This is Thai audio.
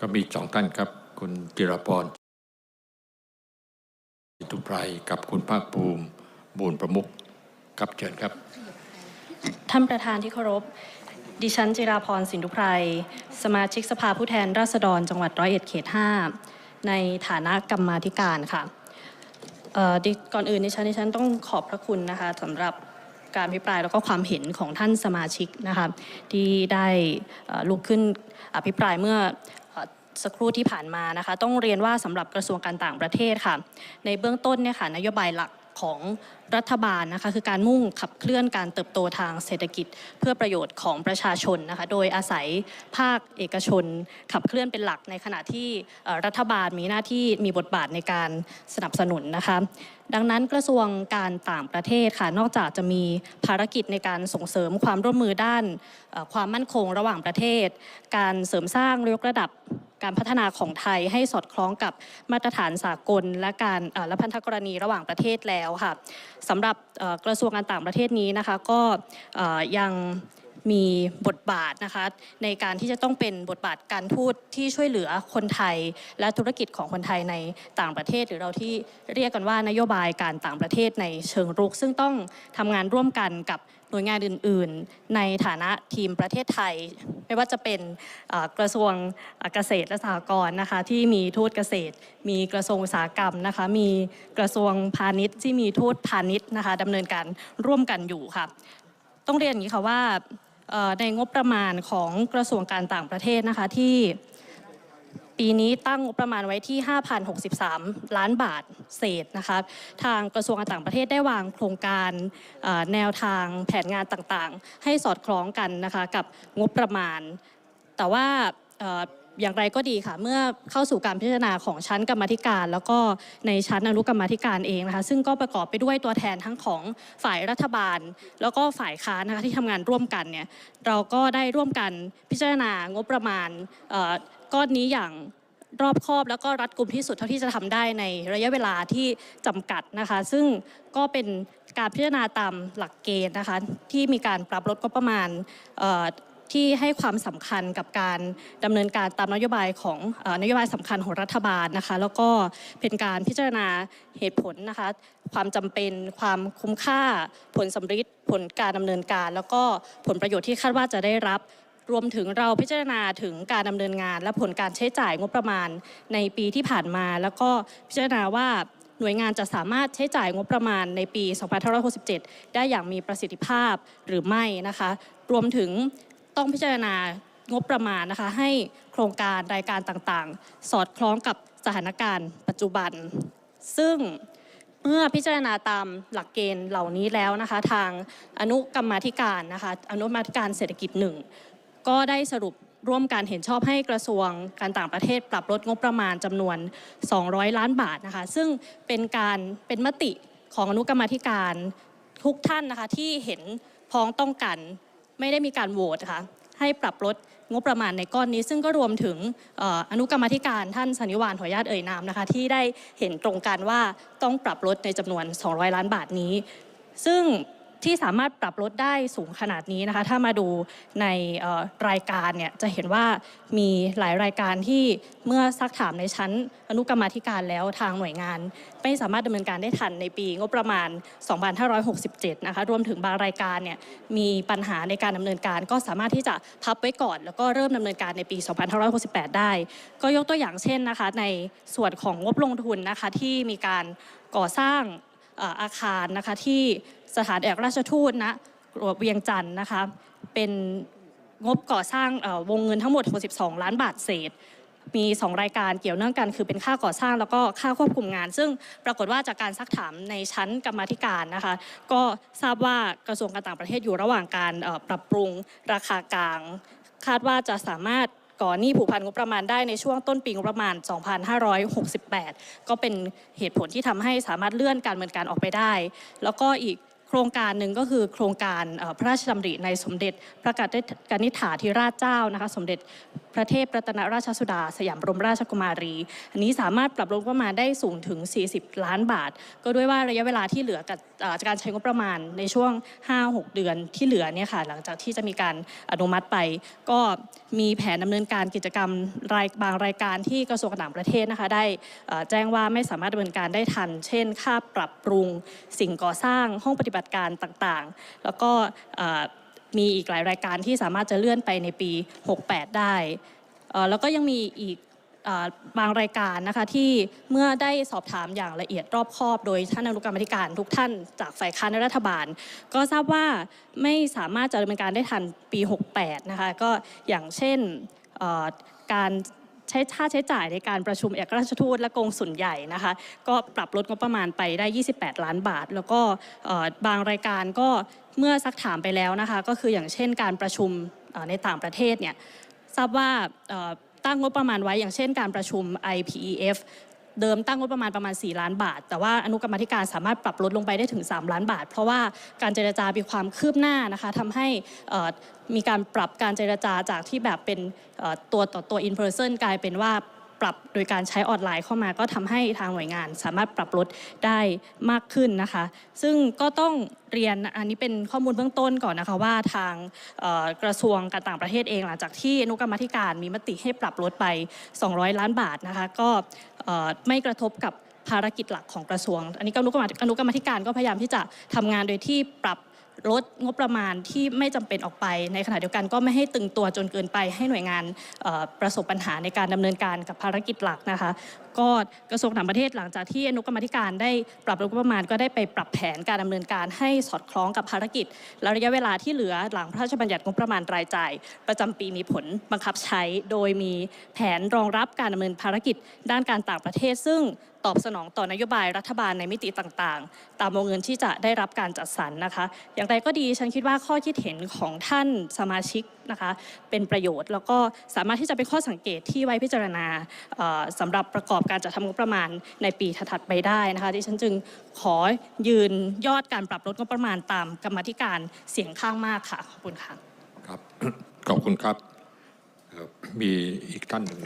ก็มีสองท่านครับ คุณจิรพรทุไพรกับคุณภาคภูมิบูรประมุขครับเชิญครับ ท่านประธานที่เคารพ ดิฉันจิราพรสินทุไพรสมาชิกสภาผู้แทนราษฎรจังหวัดร้อยเอ็ดเขต5ในฐานะกรรมาธิการค่ะก่อนอื่นดิฉันดิฉันต้องขอบพระคุณนะคะสำหรับการอภิปรายแล้วก็ความเห็นของท่านสมาชิกนะคะที่ได้ลุกขึ้นอภิปรายเมื่อ สักครู่ที่ผ่านมานะคะ ต้องเรียนว่าสำหรับกระทรวงการต่างประเทศค่ะ ในเบื้องต้นเนี่ยค่ะนโยบายหลักของ รัฐบาลนะคะคือการมุ่งขับเคลื่อนการเติบโตทางเศรษฐกิจ เพื่อประโยชน์ของประชาชนนะคะโดยอาศัยภาคเอกชน ขับเคลื่อนเป็นหลักในขณะที่รัฐบาลมีหน้าที่มีบทบาทในการสนับสนุนนะคะดังนั้นกระทรวงการต่างประเทศค่ะนอกจากจะมีภารกิจในการส่งเสริมความร่วมมือด้านความมั่นคงระหว่างประเทศ การเสริมสร้างยกระดับการพัฒนาของไทยให้สอดคล้องกับมาตรฐานสากล และการและพันธกรณีระหว่างประเทศแล้วค่ะสำหรับกระทรวงการต่างประเทศนี้นะคะก็ยังมีบทบาทนะคะในการที่จะต้องเป็นบทบาทการทูตที่ช่วยเหลือคนไทย และธุรกิจของคนไทยในต่างประเทศ หรือเราที่เรียกกันว่านโยบายการต่างประเทศในเชิงรุก ซึ่งต้องทำงานร่วมกันกับ หน่วยงานอื่น ๆ ในฐานะทีมประเทศไทย ไม่ว่าจะเป็นกระทรวงเกษตรและสหกรณ์นะคะที่มีทูตเกษตร มีกระทรวงอุตสาหกรรมนะคะมีกระทรวงพาณิชย์ที่มีทูตพาณิชย์นะคะดำเนินการร่วมกันอยู่ค่ะต้องเรียนอย่างนี้ค่ะว่าในงบประมาณของกระทรวงการต่างประเทศนะคะที่ ปีนี้ตั้งงบประมาณไว้ที่ 5,063 ล้านบาทเศษนะคะทางกระทรวงการต่างประเทศได้วางโครงการแนวทางแผนงานต่างๆ ให้สอดคล้องกันนะคะกับงบประมาณ แต่ว่า อย่างไรก็ดีค่ะ เมื่อเข้าสู่การพิจารณาของชั้นกรรมธิการ แล้วก็ในชั้นอนุกรรมธิการเองนะคะซึ่งก็ประกอบไปด้วยตัวแทนทั้งของฝ่ายรัฐบาล แล้วก็ฝ่ายค้านนะคะที่ทำงานร่วมกันเนี่ยเราก็ได้ร่วมกันพิจารณางบประมาณก้อนนี้อย่างรอบคอบแล้วก็รัดกุมที่สุดเท่าที่จะทำได้ในระยะเวลาที่จำกัดนะคะ ซึ่งก็เป็นการพิจารณาตามหลักเกณฑ์นะคะที่มีการปรับลดงบประมาณ ที่ให้ความสำคัญกับการดำเนินการตามนโยบายของนโยบายสำคัญของรัฐบาลนะคะ แล้วก็เป็นการพิจารณาเหตุผลนะคะ ความจำเป็นความคุ้มค่าผลสำฤทธิ์ผลการดำเนินการ แล้วก็ผลประโยชน์ที่คาดว่าจะได้รับรวมถึงเราพิจารณาถึงการดำเนินงาน และผลการใช้จ่ายงบประมาณในปีที่ผ่านมา แล้วก็พิจารณาว่าหน่วยงานจะสามารถใช้จ่ายงบประมาณในปี 2567 ได้อย่างมีประสิทธิภาพหรือไม่นะคะ รวมถึง ต้องพิจารณางบประมาณนะคะให้โครงการรายการต่างๆ สอดคล้องกับสถานการณ์ปัจจุบัน ซึ่งเมื่อพิจารณาตามหลักเกณฑ์เหล่านี้แล้วนะคะ ทางอนุกรรมาธิการนะคะอนุกรรมาธิการเศรษฐกิจหนึ่งก็ได้สรุปร่วมการเห็นชอบให้กระทรวงการต่างประเทศปรับลดงบประมาณจำนวน 200 ล้านบาทนะคะ ซึ่งเป็นการเป็นมติของอนุกรรมาธิการทุกท่านนะคะที่เห็นพ้องต้องกัน ไม่ได้มีการโหวตค่ะให้ปรับลดงบประมาณในก้อนนี้ซึ่งก็รวมถึงอออนุกรรมธิการท่านสันนิวานขออนุญาตเอ่ยนามนะคะที่ได้เห็นตรงกันว่าต้องปรับลดในจำนวน 200 ล้านบาทนี้ ซึ่ง ที่สามารถปรับลดได้สูงขนาดนี้นะคะ ถ้ามาดูในรายการเนี่ยจะเห็นว่ามีหลายรายการที่เมื่อซักถามในชั้นอนุกรรมาธิการแล้วทางหน่วยงาน ไม่สามารถดำเนินการได้ทันในปีงบประมาณ 2567 นะคะ รวมถึงบางรายการเนี่ยมีปัญหาในการดำเนินการ ก็สามารถที่จะพับไว้ก่อน แล้วก็เริ่มดำเนินการในปี 2568 ได้ ก็ยกตัวอย่างเช่นนะคะในส่วนของงบลงทุนนะคะที่มีการก่อสร้าง อาคารนะคะที่สถานเอกราชทูตนะเวียงจันทร์นะคะเป็นงบก่อสร้างวงเงินทั้งหมด 62 ล้านบาทเศษ มี 2 รายการเกี่ยวเนื่องกัน คือเป็นค่าก่อสร้างแล้วก็ค่าควบคุมงาน ซึ่งปรากฏว่าจากการซักถามในชั้นกรรมธิการนะคะ ก็ทราบว่ากระทรวงการต่างประเทศอยู่ระหว่างการปรับปรุงราคากลาง คาดว่าจะสามารถ ก่อหนี้ผูกพันงบประมาณได้ในช่วงต้นปีงบประมาณ 2568 ก็เป็นเหตุผลที่ทำให้สามารถเลื่อนการดำเนินการออกไปได้ แล้วก็อีกโครงการหนึ่งก็คือโครงการพระราชดำริในสมเด็จพระกนิษฐาธิราชเจ้านะคะสมเด็จพระเทพรัตนราชสุดา สยามบรมราชกุมารี อันนี้สามารถปรับลดงบประมาณได้สูงถึง 40 ล้านบาท ก็ด้วยว่าระยะเวลาที่เหลือกับจากการใช้งบประมาณในช่วง 5-6 เดือนที่เหลือเนี่ยค่ะหลังจากที่จะมีการอนุมัติไป ก็มีแผนดำเนินการกิจกรรมรายบางรายการที่กระทรวงการต่างประเทศนะคะได้แจ้งว่าไม่สามารถดำเนินการได้ทัน เช่น ค่าปรับปรุงสิ่งก่อสร้างห้องปฏิบัติการต่างๆ แล้วก็ มีอีกหลายรายการที่สามารถจะเลื่อนไปในปี 68 ได้ แล้วก็ยังมีอีกบางรายการนะคะที่เมื่อได้สอบถามอย่างละเอียดรอบคอบ โดยท่านอนุกรรมธิการทุกท่านจากฝ่ายค้านและรัฐบาล ก็ทราบว่าไม่สามารถจะดำเนินการได้ทันปี 68 นะคะก็อย่างเช่นการใช้ค่าใช้จ่ายในการประชุมเอกราชทูตและกงสุลใหญ่นะคะก็ปรับลดงบประมาณไปได้ 28 ล้านบาท แล้วก็บางรายการก็ เมื่อซักถามไปแล้วนะคะ ก็คืออย่างเช่นการประชุมในต่างประเทศเนี่ยทราบว่าตั้งงบประมาณไว้อย่างเช่นการประชุม IPEF เดิมตั้งงบประมาณประมาณ 4 ล้านบาท แต่ว่าอนุกรรมธิการสามารถปรับลดลงไปได้ถึง 3 ล้านบาท เพราะว่าการเจรจามีความคืบหน้านะคะทำให้มีการปรับการเจรจาจากที่แบบเป็นตัวต่อตัว in person กลายเป็นว่า ปรับโดยการใช้ออนไลน์เข้ามา ก็ทำให้ทางหน่วยงาน สามารถปรับลดได้มากขึ้นนะคะ ซึ่งก็ต้องเรียนอันนี้เป็นข้อมูลเบื้องต้นก่อนนะคะว่าทางกระทรวงการต่างประเทศเอง หลังจากที่อนุกรรมธิการมีมติให้ปรับลดไป 200 ล้านบาทนะคะก็ไม่กระทบกับภารกิจหลักของกระทรวง อันนี้ก็อนุกรรมอนุกรรมธิการก็พยายามที่จะทำงานโดยที่ปรับ ลดงบประมาณที่ไม่จำเป็นออกไป ในขณะเดียวกันก็ไม่ให้ตึงตัวจนเกินไป ให้หน่วยงานประสบปัญหาในการดำเนินการกับภารกิจหลักนะคะ ก็กระทรวงต่างประเทศหลังจากที่อนุกรรมธิการได้ปรับลดงบประมาณก็ได้ไปปรับแผนการดำเนินการให้สอดคล้องกับภารกิจ และระยะเวลาที่เหลือหลังพระราชบัญญัติงบประมาณรายจ่าย ประจำปีมีผลบังคับใช้ โดยมีแผนรองรับการดำเนินภารกิจ ด้านการต่างประเทศ ซึ่งตอบสนองต่อนโยบายรัฐบาลในมิติต่างๆ ตามวงเงินที่จะได้รับการจัดสรรนะคะอย่างไรก็ดี ฉันคิดว่าข้อคิดเห็นของท่านสมาชิกนะคะเป็นประโยชน์ แล้วก็สามารถที่จะเป็นข้อสังเกตที่ไว้พิจารณาเอ่อสำหรับประกอบการจัดทำงบประมาณในปีถัดไปได้นะคะที่ฉันจึงขอยืนยอดการปรับลดงบประมาณตามกรรมธิการเสียงข้างมากค่ะขอบคุณค่ะครับขอบคุณครับมีอีกท่านหนึ่ง